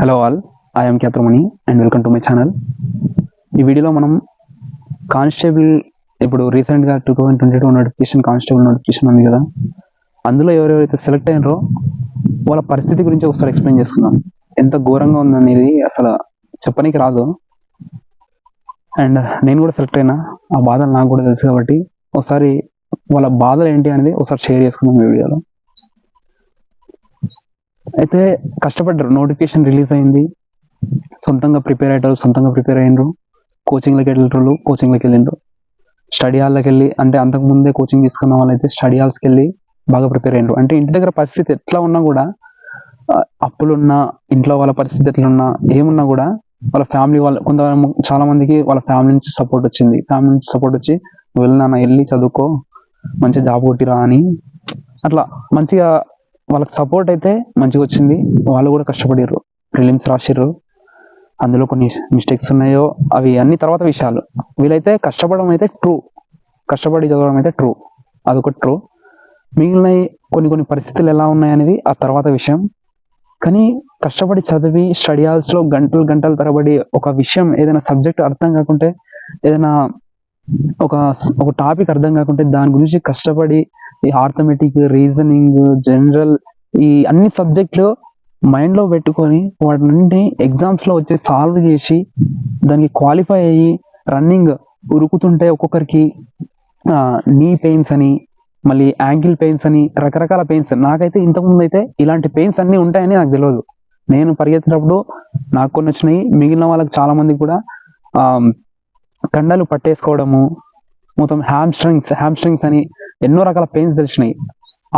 Hello all I'm Kathramani and welcome to my channel ఈ వీడియోలో మనం కానిస్టేబుల్ ఇప్పుడు రీసెంట్గా two thousand twenty two notification constable notification ఉంది కదా. అందులో ఎవరెవరైతే సెలెక్ట్ అయినారో వాళ్ళ పరిస్థితి గురించి ఒకసారి ఎక్స్ప్లెయిన్ చేసుకుందాం. ఎంత ఘోరంగా ఉందనేది అసలు చెప్పనీకి రాదు. అండ్ నేను కూడా సెలెక్ట్ అయినా ఆ బాధలు నాకు కూడా తెలుసు కాబట్టి ఒకసారి వాళ్ళ బాధలు ఏంటి అనేది ఒకసారి షేర్ చేసుకుందాం ఈ వీడియోలో. అయితే కష్టపడ్డారు. నోటిఫికేషన్ రిలీజ్ అయింది. సొంతంగా ప్రిపేర్ అయ్యారు. సొంతంగా ప్రిపేర్ అయ్యారు కోచింగ్లోకి వెళ్ళేటోళ్ళు కోచింగ్లోకి వెళ్ళిండ్రు. స్టడీ హాల్లోకి వెళ్ళి అంటే అంతకు ముందే కోచింగ్ తీసుకున్న వాళ్ళైతే స్టడీ హాల్స్కి వెళ్ళి బాగా ప్రిపేర్ అయ్యిండ్రు. అంటే ఇంటి దగ్గర పరిస్థితి ఎట్లా ఉన్నా కూడా అప్పులున్నా ఇంట్లో వాళ్ళ పరిస్థితి ఎట్లా ఉన్నా ఏమున్నా కూడా వాళ్ళ ఫ్యామిలీ వాళ్ళ కొంత చాలా మందికి వాళ్ళ ఫ్యామిలీ నుంచి సపోర్ట్ వచ్చింది. ఫ్యామిలీ నుంచి సపోర్ట్ వచ్చి వెళ్ళినా వెళ్ళి చదువుకో. మంచి జాబ్ కొట్టిరా అని. అట్లా మంచిగా వాళ్ళకి సపోర్ట్ అయితే మంచిగా వచ్చింది. వాళ్ళు కూడా కష్టపడారు ప్రిలిమ్స్ రాసిర్రు. అందులో కొన్ని మిస్టేక్స్ ఉన్నాయో అవి అన్ని తర్వాత విషయాలు. వీళ్ళైతే కష్టపడడం అయితే ట్రూ కష్టపడి చదవడం అయితే ట్రూ అదొక ట్రూ మిగిలిన కొన్ని కొన్ని పరిస్థితులు ఎలా ఉన్నాయనేది ఆ తర్వాత విషయం. కానీ కష్టపడి చదివి స్టడీ హాల్స్లో గంటలు గంటల తరబడి ఒక విషయం ఏదైనా సబ్జెక్ట్ అర్థం కాకుంటే ఏదైనా ఒక ఒక టాపిక్ అర్థం కాకుంటే దాని గురించి కష్టపడి ఈ ఆర్థమెటిక్ రీజనింగ్ జనరల్ ఈ అన్ని సబ్జెక్టులు మైండ్లో పెట్టుకొని వాటిని ఎగ్జామ్స్లో వచ్చి సాల్వ్ చేసి దానికి క్వాలిఫై అయ్యి రన్నింగ్ ఉరుకుతుంటే ఒక్కొక్కరికి నీ పెయిన్స్ అని మళ్ళీ యాంకిల్ పెయిన్స్ అని రకరకాల పెయిన్స్ నాకైతే ఇంతకుముందు అయితే ఇలాంటి పెయిన్స్ అన్ని ఉంటాయని నాకు తెలియదు. నేను పరిగెత్తినప్పుడు నాకు కొన్ని వచ్చినాయి. మిగిలిన వాళ్ళకి చాలా మంది కూడా కండలు పట్టేసుకోవడము మొత్తం హ్యామ్ స్ట్రింగ్స్ స్ట్రింగ్స్ అని ఎన్నో రకాల పెయిన్స్ తెలిసినాయి.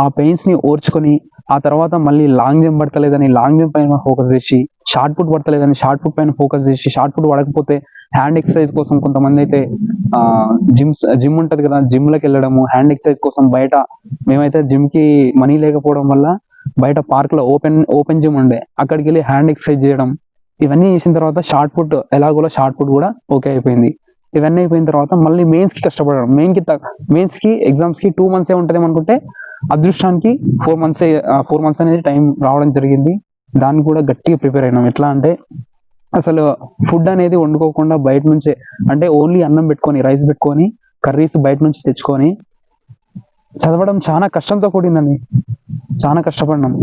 ఆ పెయిన్స్ని ఓర్చుకొని ఆ తర్వాత మళ్ళీ లాంగ్ జంప్ పడతలేదని లాంగ్ జంప్ పైన ఫోకస్ చేసి షార్ట్ పుట్ పడతలేదని షార్ట్ పుట్ పైన ఫోకస్ చేసి షార్ట్ పుట్ పడకపోతే హ్యాండ్ ఎక్సర్సైజ్ కోసం కొంతమంది అయితే ఆ జిమ్స్ జిమ్ ఉంటది కదా జిమ్లకు వెళ్ళడము హ్యాండ్ ఎక్సర్సైజ్ కోసం బయట మేమైతే జిమ్కి మనీ లేకపోవడం వల్ల బయట పార్క్లో ఓపెన్ ఓపెన్ జిమ్ ఉండే. అక్కడికి వెళ్ళి హ్యాండ్ ఎక్సర్సైజ్ చేయడం ఇవన్నీ చేసిన తర్వాత షార్ట్ పుట్ ఎలాగోలో షార్ట్ పుట్ కూడా ఓకే అయిపోయింది. ఇవన్నీ అయిపోయిన తర్వాత మళ్ళీ మెయిన్స్కి కష్టపడడం మెయిన్కి కి మెయిన్స్ టూ మంత్సే ఏ ఉంటుంది అనుకుంటే అదృష్టానికి ఫోర్ మంత్స్ ఫోర్ మంత్స్ అనేది టైం రావడం జరిగింది. దాన్ని కూడా గట్టిగా ప్రిపేర్ అయినాం. ఎట్లా అంటే అసలు ఫుడ్ అనేది వండుకోకుండా బయట నుంచే అంటే ఓన్లీ అన్నం పెట్టుకొని రైస్ పెట్టుకొని కర్రీస్ బయట నుంచి తెచ్చుకొని చదవడం చాలా కష్టంతో కూడిందండి. చాలా కష్టపడినాం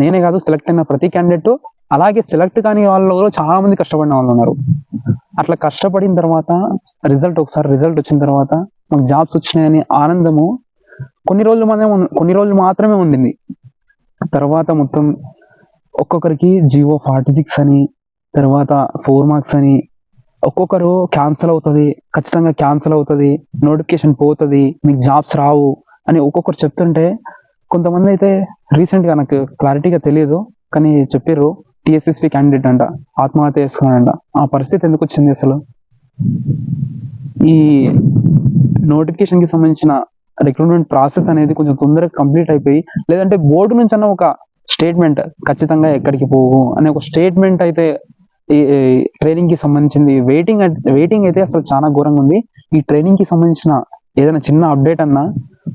నేనే కాదు సెలెక్ట్ అయిన ప్రతి క్యాండిడేట్ అలాగే సెలెక్ట్ కాని వాళ్ళు కూడా చాలా మంది కష్టపడిన వాళ్ళు ఉన్నారు. అట్లా కష్టపడిన తర్వాత రిజల్ట్ ఒకసారి రిజల్ట్ వచ్చిన తర్వాత మాకు జాబ్స్ వచ్చినాయని ఆనందము కొన్ని రోజులు మాత్రమే కొన్ని రోజులు మాత్రమే ఉండింది. తర్వాత మొత్తం ఒక్కొక్కరికి జియో ఫార్టీ సిక్స్ అని తర్వాత ఫోర్ మార్క్స్ అని ఒక్కొక్కరు క్యాన్సిల్ అవుతుంది ఖచ్చితంగా క్యాన్సిల్ అవుతుంది నోటిఫికేషన్ పోతుంది మీకు జాబ్స్ రావు అని ఒక్కొక్కరు చెప్తుంటే కొంతమంది అయితే రీసెంట్గా నాకు క్లారిటీగా తెలియదు కానీ చెప్పారు టిఎస్ఎస్పి క్యాండిడేట్ అంట ఆత్మహత్య చేసుకున్నాడంట. ఆ పరిస్థితి ఎందుకు వచ్చింది అసలు? ఈ నోటిఫికేషన్కి సంబంధించిన రిక్రూట్మెంట్ ప్రాసెస్ అనేది కొంచెం తొందరగా కంప్లీట్ అయిపోయి లేదంటే బోర్డు నుంచి అన్న ఒక స్టేట్మెంట్ ఖచ్చితంగా ఎక్కడికి పోవు అనే ఒక స్టేట్మెంట్ అయితే ఈ ట్రైనింగ్కి సంబంధించింది. వెయిటింగ్ వెయిటింగ్ అయితే అసలు చాలా ఘోరంగా ఉంది. ఈ ట్రైనింగ్కి సంబంధించిన ఏదైనా చిన్న అప్డేట్ అన్నా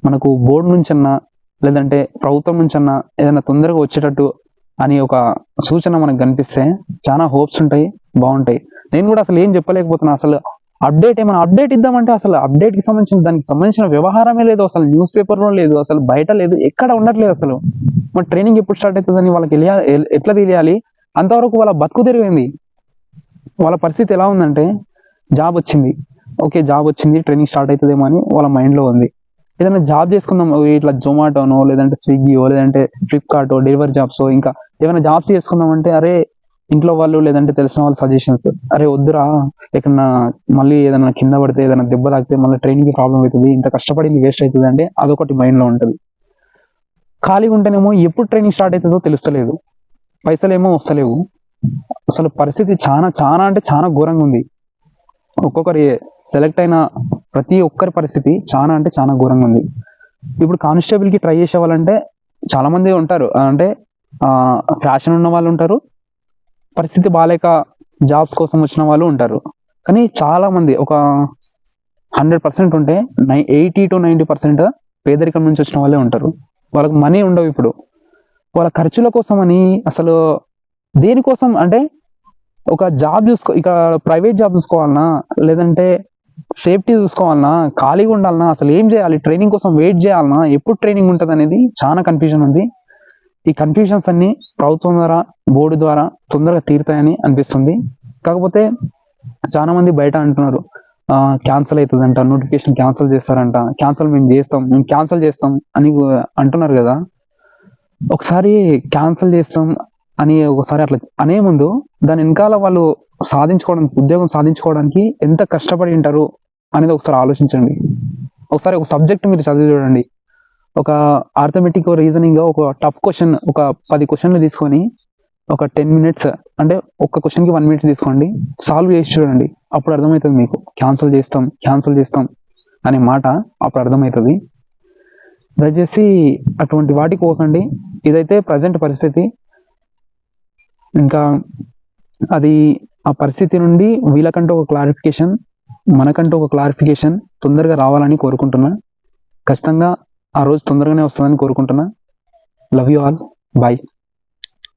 మనకు బోర్డు నుంచి అన్నా లేదంటే ప్రభుత్వం నుంచి అన్నా ఏదైనా తొందరగా వచ్చేటట్టు అని ఒక సూచన మనకు కనిపిస్తే చాలా హోప్స్ ఉంటాయి బాగుంటాయి. నేను కూడా అసలు ఏం చెప్పలేకపోతున్నా అసలు అప్డేట్ ఏమైనా అప్డేట్ ఇద్దామంటే అసలు అప్డేట్కి సంబంధించిన దానికి సంబంధించిన వ్యవహారమే లేదు అసలు న్యూస్ పేపర్లో లేదు అసలు బయట లేదు ఎక్కడ ఉండట్లేదు అసలు. మన ట్రైనింగ్ ఎప్పుడు స్టార్ట్ అవుతుందని వాళ్ళకి తెలియాలి ఎట్లా తెలియాలి? అంతవరకు వాళ్ళ బతుకు తిరిగింది. వాళ్ళ పరిస్థితి ఎలా ఉందంటే జాబ్ వచ్చింది. ఓకే జాబ్ వచ్చింది ట్రైనింగ్ స్టార్ట్ అవుతుందేమో అని వాళ్ళ మైండ్లో ఉంది. ఏదైనా జాబ్ చేసుకుందాం ఓ ఇట్లా జొమాటోనో లేదంటే స్విగ్గీయో లేదంటే ఫ్లిప్కార్టో డెలివరీ జాబ్స్ ఇంకా ఏమైనా జాబ్స్ చేసుకుందాం అంటే అరే ఇంట్లో వాళ్ళు లేదంటే తెలిసిన వాళ్ళు సజెషన్స్ అరే వద్దురా ఎక్కడన్నా మళ్ళీ ఏదైనా కింద పడితే ఏదైనా దెబ్బ తాకితే మళ్ళీ ట్రైనింగ్కి ప్రాబ్లం అవుతుంది ఇంత కష్టపడింది వేస్ట్ అవుతుంది అంటే అదొకటి మైండ్లో ఉంటుంది. ఖాళీగా ఉంటేనేమో ఎప్పుడు ట్రైనింగ్ స్టార్ట్ అవుతుందో తెలుస్తలేదు. పైసలు ఏమో వస్తలేవు. అసలు పరిస్థితి చాలా చాలా అంటే చాలా ఘోరంగా ఉంది. ఒక్కొక్కరి సెలెక్ట్ అయిన ప్రతి ఒక్కరి పరిస్థితి చాలా అంటే చాలా ఘోరంగా ఉంది. ఇప్పుడు కానిస్టేబుల్కి ట్రై చేసే వాళ్ళంటే చాలా మంది ఉంటారు. అంటే ఫ్యాషన్ ఉన్న వాళ్ళు ఉంటారు. పరిస్థితి బాగాలేక జాబ్స్ కోసం వచ్చిన వాళ్ళు ఉంటారు. కానీ చాలా మంది ఒక హండ్రెడ్ పర్సెంట్ ఉంటే నై ఎయిటీ టు నైంటీ పర్సెంట్ పేదరికం నుంచి వచ్చిన వాళ్ళే ఉంటారు. వాళ్ళకి మనీ ఉండవు ఇప్పుడు. వాళ్ళ ఖర్చుల కోసం అని అసలు దేనికోసం అంటే ఒక జాబ్ చూసుకో ఇక ప్రైవేట్ జాబ్ చూసుకోవాలన్నా లేదంటే సేఫ్టీ చూసుకోవాలన్నా ఖాళీగా ఉండాలన్నా అసలు ఏం చేయాలి? ట్రైనింగ్ కోసం వెయిట్ చేయాలన్నా ఎప్పుడు ట్రైనింగ్ ఉంటుంది అనేది చాలా కన్ఫ్యూజన్ ఉంది. ఈ కన్ఫ్యూజన్స్ అన్ని ప్రభుత్వం ద్వారా బోర్డు ద్వారా తొందరగా తీరుతాయని అనిపిస్తుంది. కాకపోతే చాలా మంది బయట అంటున్నారు. క్యాన్సిల్ అవుతుందంట నోటిఫికేషన్ క్యాన్సిల్ చేస్తారంట క్యాన్సిల్ మేము చేస్తాం మేము క్యాన్సిల్ చేస్తాం అని అంటున్నారు కదా. ఒకసారి క్యాన్సిల్ చేస్తాం అని ఒకసారి అట్లా అనే ముందు దాని వెనకాల వాళ్ళు సాధించుకోవడానికి ఉద్యోగం సాధించుకోవడానికి ఎంత కష్టపడి ఉంటారు అనేది ఒకసారి ఆలోచించండి. ఒకసారి ఒక సబ్జెక్ట్ మీరు చదివి చూడండి. ఒక ఆర్థమెటిక్ రీజనింగ్ ఒక టఫ్ క్వశ్చన్ ఒక పది క్వశ్చన్లు తీసుకొని ఒక టెన్ మినిట్స్ అంటే ఒక్క క్వశ్చన్కి వన్ మినిట్ తీసుకోండి. సాల్వ్ చేసి చూడండి. అప్పుడు అర్థమవుతుంది మీకు. క్యాన్సిల్ చేస్తాం క్యాన్సిల్ చేస్తాం అనే మాట అప్పుడు అర్థమవుతుంది. దయచేసి అటువంటి వాటికి పోకండి. ఇదైతే ప్రజెంట్ పరిస్థితి. ఇంకా అది ఆ పరిస్థితి నుండి వీళ్ళకంటూ ఒక క్లారిఫికేషన్ మనకంటూ ఒక క్లారిఫికేషన్ తొందరగా రావాలని కోరుకుంటున్నా. ఖచ్చితంగా ఆ రోజు తొందరగానే వస్తుందని కోరుకుంటున్నా. Love you all bye